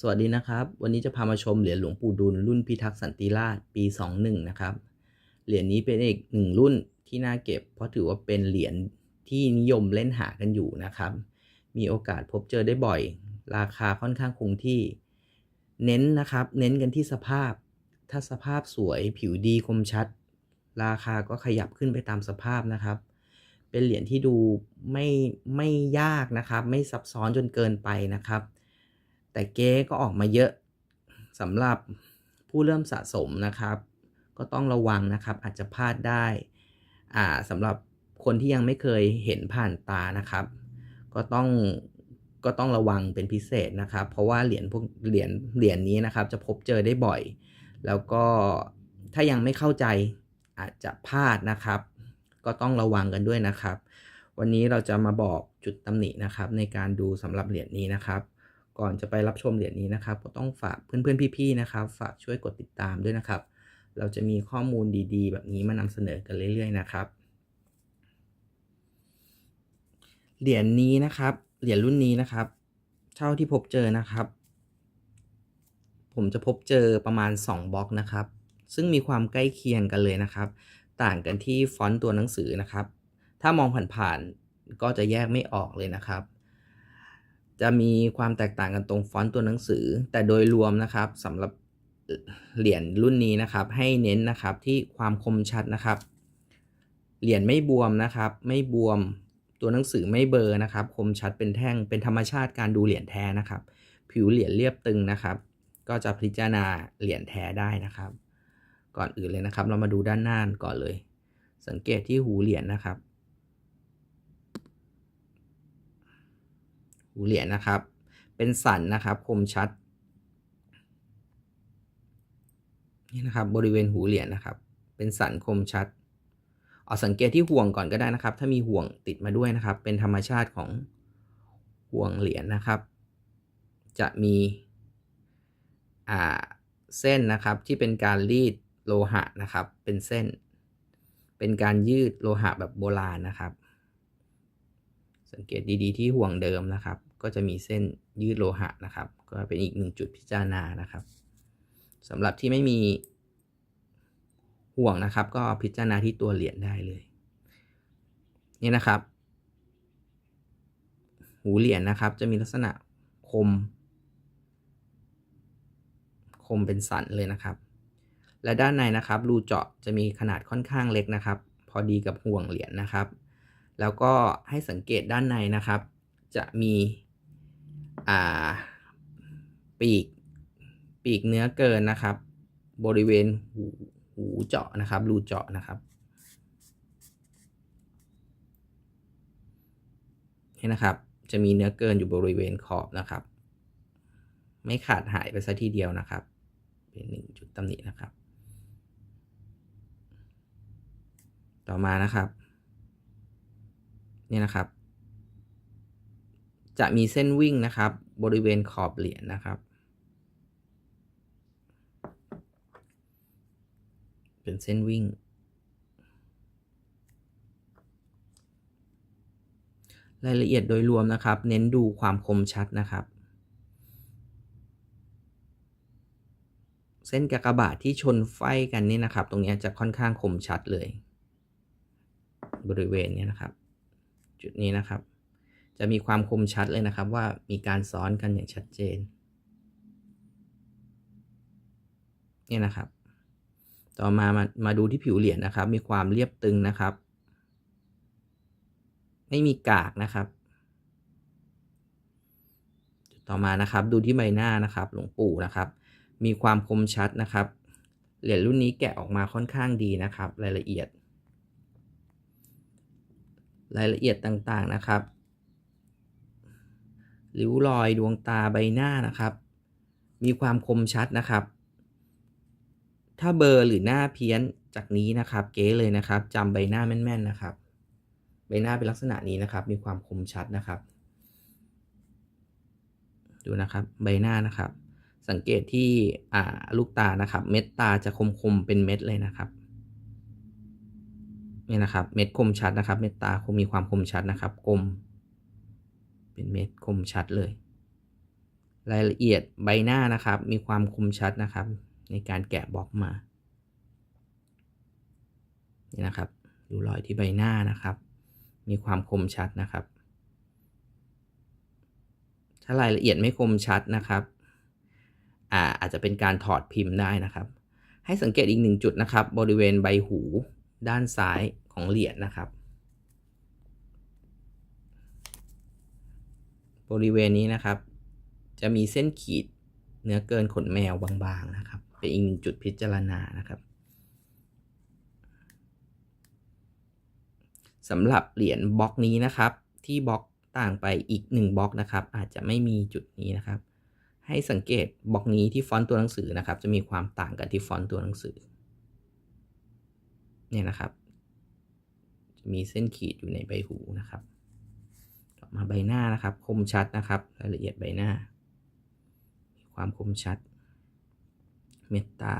สวัสดีนะครับ วันนี้จะพามาชมเหรียญหลวงปู่ดุลรุ่นพิทักษ์สันติราชปี 21 นะครับ เหรียญนี้เป็นอีกหนึ่งรุ่นที่น่าเก็บ เพราะถือว่าเป็นเหรียญที่นิยมเล่นหากันอยู่นะครับ มีโอกาสพบเจอได้บ่อย ราคาค่อนข้างคงที่ เน้นนะครับ เน้นกันที่สภาพ ถ้าสภาพสวยผิวดีคมชัด ราคาก็ขยับขึ้นไปตามสภาพนะครับ เป็นเหรียญที่ดูไม่ไม่ยากนะครับ ไม่ซับซ้อนจนเกินไปนะครับ แต่เก๊ก็ออกมาเยอะสำหรับผู้เริ่มสะสมนะครับ ก็ต้องระวังนะครับอาจจะพลาดได้อ่าสำหรับคนที่ยังไม่เคยเห็นผ่านตานะครับ ก็ต้องก็ต้องระวังเป็นพิเศษนะครับ เพราะว่าเหรียญพวกเหรียญเหรียญนี้นะครับ จะพบเจอได้บ่อย แล้วก็ถ้ายังไม่เข้าใจอาจจะพลาดนะครับ ก็ต้องระวังกันด้วยนะครับ วันนี้เราจะมาบอกจุดตำหนินะครับ ในการดูสำหรับเหรียญนี้นะครับ ก่อนจะไปรับชมเหรียญนี้นะครับก็ต้องฝากเพื่อนๆพี่ๆนะครับ ฝากช่วยกดติดตามด้วยนะครับ เราจะมีข้อมูลดีๆ แบบนี้มานำเสนอกันเรื่อยๆนะครับ เหรียญนี้นะครับ เหรียญรุ่นนี้นะครับ เท่าที่พบเจอนะครับ ผมจะพบเจอประมาณ 2บล็อกนะครับ ซึ่งมีความใกล้เคียงกันเลยนะครับ ต่างกันที่ฟอนต์ตัวหนังสือนะครับ ถ้ามองผ่านๆก็จะแยกไม่ออกเลยนะครับ จะมีความแตกต่างกันตรงฟอนต์ตัวหนังสือ แต่โดยรวมนะครับสำหรับเหรียญรุ่นนี้นะครับ ให้เน้นนะครับที่ความคมชัดนะครับ เหรียญไม่บวมนะครับ ไม่บวมตัวหนังสือไม่เบอร์นะครับ คมชัดเป็นแท่งเป็นธรรมชาติการดูเหรียญแท้นะครับ ผิวเหรียญเรียบตึงนะครับ ก็จะพิจารณาเหรียญแท้ได้นะครับ ก่อนอื่นเลยนะครับ เรามาดูด้านหน้าก่อนเลย สังเกตที่หูเหรียญนะครับ หูเหรียญนะครับ เป็นสันนะครับคมชัด นี่นะครับบริเวณหูเหรียญนะครับ เป็นสันคมชัดเอาสังเกตที่ห่วงก่อนก็ได้นะครับ ถ้ามีห่วงติดมาด้วยนะครับ เป็นธรรมชาติของห่วงเหรียญนะครับ จะมีเส้นนะครับที่เป็นการรีดโลหะนะครับ เป็นเส้น เป็นการยืดโลหะแบบโบราณนะครับ สังเกตดีๆที่ห่วงเดิมนะครับ ก็จะมีเส้นยืดโลหะนะครับ ก็เป็นอีกหนึ่งจุดพิจารณานะครับสำหรับที่ไม่มีห่วงนะครับ ก็พิจารณาที่ตัวเหรียญได้เลยนี่นะครับ หูเหรียญนะครับ จะมีลักษณะคม คมเป็นสันเลยนะครับ และด้านในนะครับ รูเจาะจะมีขนาดค่อนข้างเล็กนะครับ พอดีกับห่วงเหรียญนะครับ แล้วก็ให้สังเกตด้านในนะครับ จะมีอ่าปีกปีกเนื้อเกินนะครับ บริเวณหูหูเจาะนะครับ รูเจาะนะครับนี่นะครับ จะมีเนื้อเกินอยู่บริเวณขอบนะครับ ไม่ขาดหายไปซะทีเดียวนะครับ เป็นหนึ่งจุดตำหนินะครับ ต่อมานะครับ นี่นะครับ จะมีเส้นวิ่งนะครับ บริเวณขอบเหรียญนะครับ เป็นเส้นวิ่ง รายละเอียดโดยรวมนะครับ เน้นดูความคมชัดนะครับ เส้นกากบาทที่ชนไฟกันนี่นะครับ ตรงนี้จะค่อนข้างคมชัดเลย บริเวณนี้นะครับ จุดนี้นะครับ จะมีความคมชัดเลยนะครับ ว่ามีการซ้อนกันอย่างชัดเจน นี่นะครับ ต่อมามามาดูที่ผิวเหรียญนะครับ มีความเรียบตึงนะครับ ไม่มีกากนะครับต่อมานะครับดูที่ใบหน้านะครับ หลวงปู่นะครับ มีความคมชัดนะครับ เหรียญรุ่นนี้แกะออกมาค่อนข้างดีนะครับ รายละเอียด รายละเอียดต่างๆนะครับริ้วรอยดวงตาใบหน้านะครับ มีความคมชัดนะครับ ถ้าเบอร์หรือหน้าเพี้ยนจากนี้นะครับ เก๋เลยนะครับจำใบหน้าแม่นๆนะครับ ใบหน้าเป็นลักษณะนี้นะครับ มีความคมชัดนะครับ ดูนะครับใบหน้านะครับ สังเกตที่อ่าลูกตานะครับ เม็ดตาจะคมๆเป็นเม็ดเลยนะครับ นี่นะครับ เม็ดคมชัดนะครับ เม็ดตาคงมีความคมชัดนะครับกลม เป็นเม็ดคมชัดเลย รายละเอียดใบหน้านะครับ มีความคมชัดนะครับ ในการแกะบล็อกมา นี่นะครับ ดูรอยที่ใบหน้านะครับ มีความคมชัดนะครับ ถ้ารายละเอียดไม่คมชัดนะครับอาอาจจะเป็นการถอดพิมพ์ได้นะครับ ให้สังเกตอีกหนึ่งจุดนะครับ บริเวณใบหู ด้านซ้ายของเหรียญนะครับ บริเวณนี้นะครับ จะมีเส้นขีดเนื้อเกินขนแมวบางๆนะครับ เป็นอีกหนึ่งจุดพิจารณานะครับสำหรับเหรียญบล็อกนี้นะครับ ที่บล็อกต่างไปอีกหนึ่งบล็อกนะครับ อาจจะไม่มีจุดนี้นะครับ ให้สังเกตบล็อกนี้ที่ฟอนต์ตัวหนังสือนะครับ จะมีความต่างกันที่ฟอนต์ตัวหนังสือ เนี่ยนะครับจะมีเส้นขีดอยู่ในใบหูนะครับ ต่อมาใบหน้านะครับ คมชัดนะครับ รายละเอียดใบหน้า มีความคมชัด เมตตา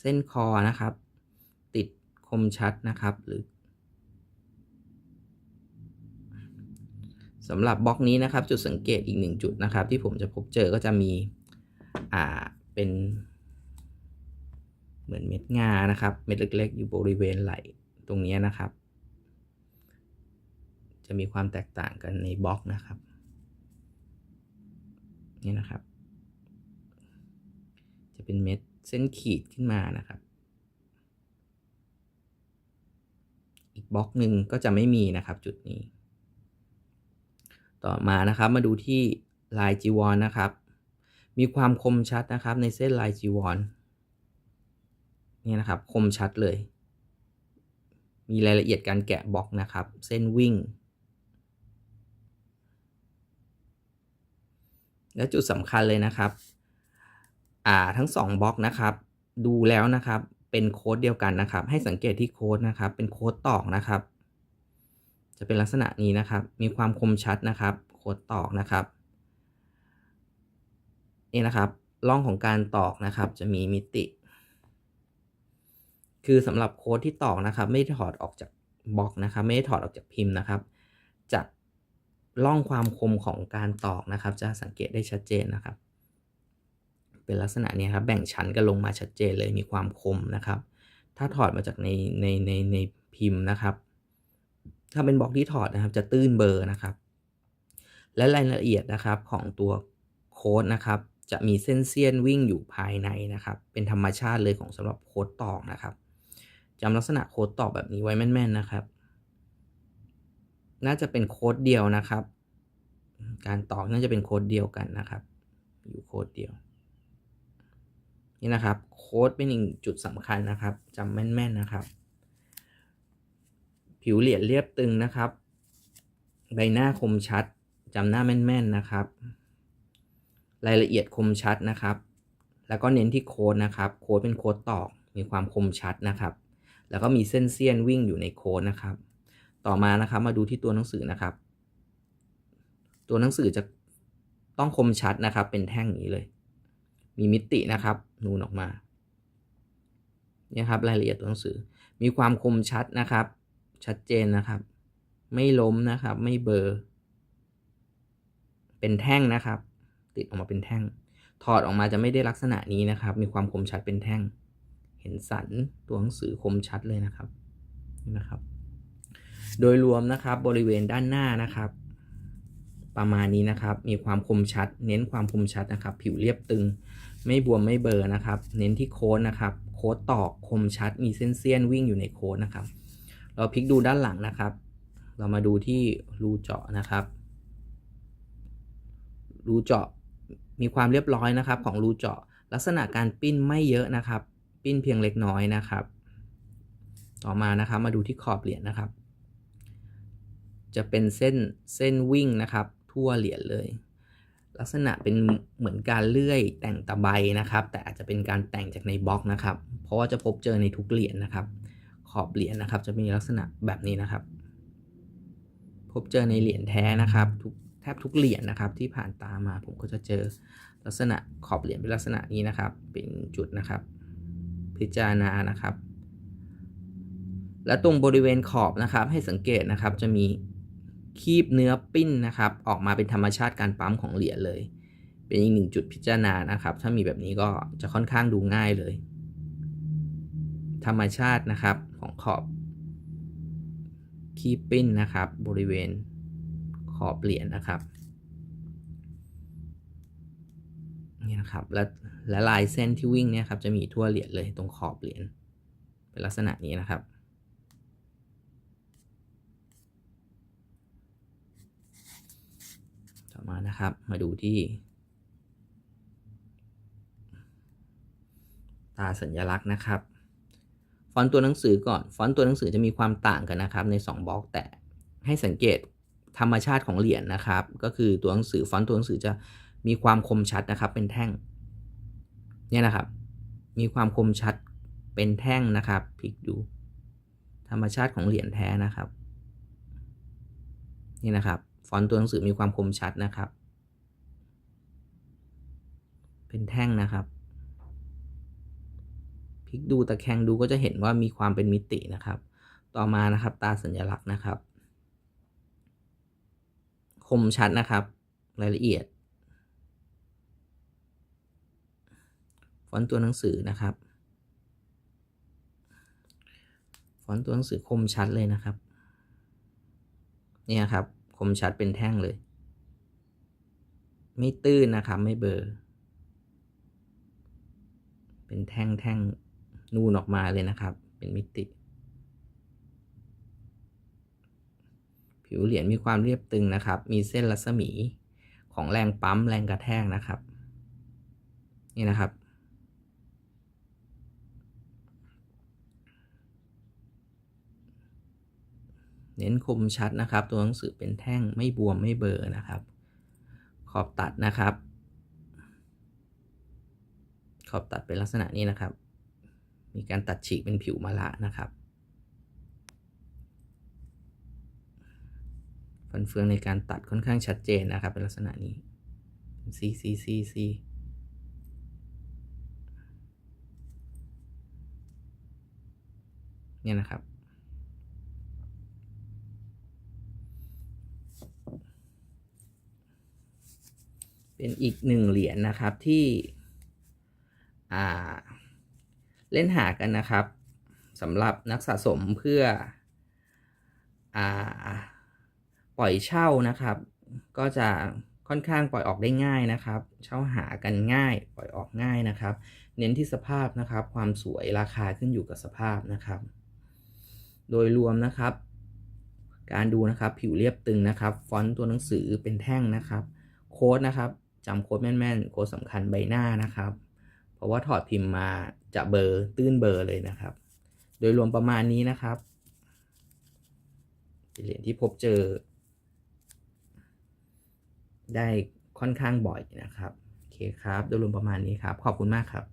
เส้นคอนะครับ ติดคมชัดนะครับ หรือสำหรับบล็อกนี้นะครับ จุดสังเกตอีกหนึ่งจุดนะครับ ที่ผมจะพบเจอก็จะมีอ่าเป็น เหมือนเม็ดงานะครับ เม็ดเล็กๆ อยู่บริเวณไหล่ตรงนี้นะครับ จะมีความแตกต่างกันในบล็อกนะครับ นี่นะครับ จะเป็นเม็ดเส้นขีดขึ้นมานะครับ อีกบล็อกหนึ่งก็จะไม่มีนะครับจุดนี้ ต่อมานะครับมาดูที่ลายจีวรนนะครับ มีความคมชัดนะครับในเส้นลายจีวร นี่นะครับ คมชัดเลย มีรายละเอียดการแกะบล็อกนะครับ เส้นวิ่ง และจุดสำคัญเลยนะครับ อ่าทั้งสองบล็อกนะครับ ดูแล้วนะครับ เป็นโค้ดเดียวกันนะครับ ให้สังเกตที่โค้ดนะครับ เป็นโค้ดตอกนะครับ จะเป็นลักษณะนี้นะครับ มีความคมชัดนะครับ โค้ดตอกนะครับ นี่นะครับร่องของการตอกนะครับ จะมีมิติ คือสำหรับโค้ดที่ตอกนะครับ ไม่ได้ถอดออกจากบล็อกนะครับ ไม่ได้ถอดออกจากพิมพ์นะครับ จะร่องความคมของการตอกนะครับ จะสังเกตได้ชัดเจนนะครับ เป็นลักษณะนี้ครับ แบ่งชั้นกันลงมาชัดเจนเลยมีความคมนะครับ ถ้าถอดมาจากในในในในพิมพ์นะครับ ถ้าเป็นบล็อกที่ถอดนะครับ จะตื้นเบอร์นะครับ และรายละเอียดนะครับของตัวโค้ดนะครับ จะมีเส้นเสี้ยนวิ่งอยู่ภายในนะครับ เป็นธรรมชาติเลยของสำหรับโค้ดตอกนะครับ จำลักษณะโค้ดตอกแบบนี้ไว้แม่นๆนะครับ น่าจะเป็นโค้ดเดียวนะครับ การตอกน่าจะเป็นโค้ดเดียวกันนะครับ อยู่โค้ดเดียว นี่นะครับโค้ดเป็นอีกจุดสำคัญนะครับจำแม่นๆนะครับ ผิวเหรียญเรียบตึงนะครับ ใบหน้าคมชัดจำหน้าแม่นๆนะครับ รายละเอียดคมชัดนะครับ แล้วก็เน้นที่โค้ดนะครับ โค้ดเป็นโค้ดตอกมีความคมชัดนะครับ แล้วก็มีเส้นเสี้ยนวิ่งอยู่ในโค้ดนะครับ ต่อมานะครับมาดูที่ตัวหนังสือนะครับ ตัวหนังสือจะต้องคมชัดนะครับ เป็นแท่งอย่างนี้เลย มีมิตินะครับนูนออกมาเนี่ยครับรายละเอียดตัวหนังสือ มีความคมชัดนะครับ ชัดเจนนะครับ ไม่ล้มนะครับ ไม่เบอร์เป็นแท่งนะครับ ติดออกมาเป็นแท่ง ถอดออกมาจะไม่ได้ลักษณะนี้นะครับ มีความคมชัดเป็นแท่ง ห็นสันตัวหนังสือคมชัดเลยนะครับนะครับ โดยรวมนะครับบริเวณด้านหน้านะครับ ประมาณนี้นะครับ มีความคมชัด เน้นความคมชัดนะครับ ผิวเรียบตึง ไม่บวมไม่เบลอนะครับ เน้นที่โค้ดนะครับ โค้ดตอกคมชัด มีเส้นเสี้ยนวิ่งอยู่ในโค้ดนะครับ เราพลิกดูด้านหลังนะครับ เรามาดูที่รูเจาะนะครับ รูเจาะมีความเรียบร้อยนะครับ ของรูเจาะลักษณะการปิ้นไม่เยอะนะครับ ปิ้นเพียงเล็กน้อยนะครับ ต่อมานะครับมาดูที่ขอบเหรียญนะครับ จะเป็นเส้นเส้นวิ่งนะครับ ทั่วเหรียญเลย ลักษณะเป็นเหมือนการเลื่อยแต่งตะไบนะครับ แต่อาจจะเป็นการแต่งจากในบล็อกนะครับ เพราะว่าจะพบเจอในทุกเหรียญนะครับ ขอบเหรียญนะครับ จะมีลักษณะแบบนี้นะครับ พบเจอในเหรียญแท้นะครับทุกแทบทุกเหรียญนะครับที่ผ่านตามาผมก็จะเจอลักษณะขอบเหรียญเป็นลักษณะนี้นะครับ เป็นจุดนะครับ พิจารณานะครับ และตรงบริเวณขอบนะครับ ให้สังเกตนะครับจะมีคีบเนื้อปิ้นนะครับ ออกมาเป็นธรรมชาติการปั๊มของเหรียญเลย เป็นอีกหนึ่งจุดพิจารณานะครับ ถ้ามีแบบนี้ก็จะค่อนข้างดูง่ายเลย ธรรมชาตินะครับของขอบ คีปปิ้นนะครับ บริเวณขอบเหรียญนะครับ นี่นะครับและและลายเส้นที่วิ่งเนี่ยครับจะมีทั่วเหรียญเลยตรงขอบเหรียญเป็นลักษณะนี้นะครับ ต่อมานะครับมาดูที่ ตาสัญลักษณ์นะครับ ฟอนต์ตัวหนังสือก่อน ฟอนต์ตัวหนังสือจะมีความต่างกันนะครับ ใน2บล็อกแต่ให้สังเกตธรรมชาติของเหรียญนะครับ ก็คือตัวหนังสือฟอนต์ตัวหนังสือจะ มีความคมชัดนะครับ เป็นแท่ง เนี่ยนะครับ มีความคมชัดเป็นแท่งนะครับพลิกดู ธรรมชาติของเหรียญแท้นะครับ นี่นะครับ ฟอนต์ตัวหนังสือมีความคมชัดนะครับ เป็นแท่งนะครับพลิกดูตะแคงดูก็จะเห็นว่ามีความเป็นมิตินะครับ ต่อมานะครับ ตาสัญลักษณ์นะครับ คมชัดนะครับ รายละเอียด ฟอนต์ตัวหนังสือนะครับ ฟอนต์ตัวหนังสือคมชัดเลยนะครับ เนี่ยครับ คมชัดเป็นแท่งเลย ไม่ตื้นนะครับ ไม่เบลอเป็นแท่งแท่งนูนออกมาเลยนะครับ เป็นมิติ ผิวเหรียญมีความเรียบตึงนะครับ มีเส้นรัศมีของแรงปั๊มแรงกระแทกนะครับ นี่นะครับ เน้นคมชัดนะครับ ตัวหนังสือเป็นแท่งไม่บวมไม่เบลอนะครับ ขอบตัดนะครับ ขอบตัดเป็นลักษณะนี้นะครับ มีการตัดฉีกเป็นผิวมะละนะครับฟันเฟืองในการตัดค่อนข้างชัดเจนนะครับ เป็นลักษณะนี้ซีซีซีซีเนี่ยนะครับ เป็นอีกหนึ่งเหรียญนะครับที่เล่นหากันนะครับสำหรับนักสะสมเพื่ออปล่อยเช่านะครับ ก็จะค่อนข้างปล่อยออกได้ง่ายนะครับ เช่าหากันง่าย ปล่อยออกง่ายนะครับ เน้นที่สภาพนะครับ ความสวยราคาขึ้นอยู่กับสภาพนะครับ โดยรวมนะครับ การดูนะครับผิวเรียบตึงนะครับ ฟอนต์ตัวหนังสือเป็นแท่งนะครับ โค้ดนะครับ จำโค้ดแม่นๆ โค้ดสำคัญใบหน้านะครับ เพราะว่าถอดพิมพ์มาจะเบอร์ตื้นเบอร์เลยนะครับ โดยรวมประมาณนี้นะครับเหรียญที่พบเจอ ได้ค่อนข้างบ่อยนะครับ โอเคครับ โดยรวมประมาณนี้ครับ ขอบคุณมากครับ